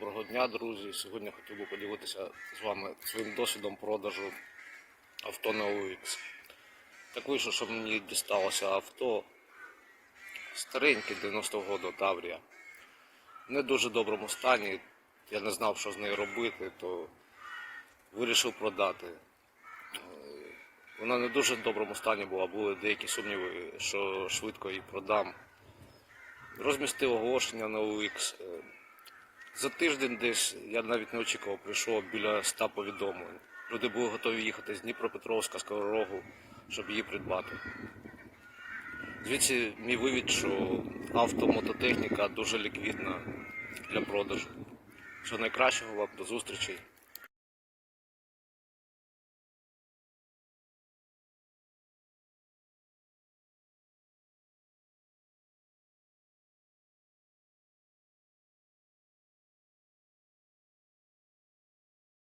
Доброго дня, друзі. Сьогодні хотів би поділитися з вами своїм досвідом продажу авто на OX. Так вийшло, що мені дісталося авто стареньке 90-го року Таврія. В не дуже доброму стані. Я не знав, що з нею робити, то вирішив продати. Е, Вона не дуже в доброму стані була, були деякі сумніви, що швидко її продам. Розмістив оголошення на OX. За тиждень десь я навіть не очікував, прийшло біля 100 повідомлень. Люди були готові їхати з Дніпропетровська, з Рогу, щоб її придбати. Звідси мій вивід, що автомототехніка дуже ліквідна для продажу. Всього найкращого вам до зустрічі.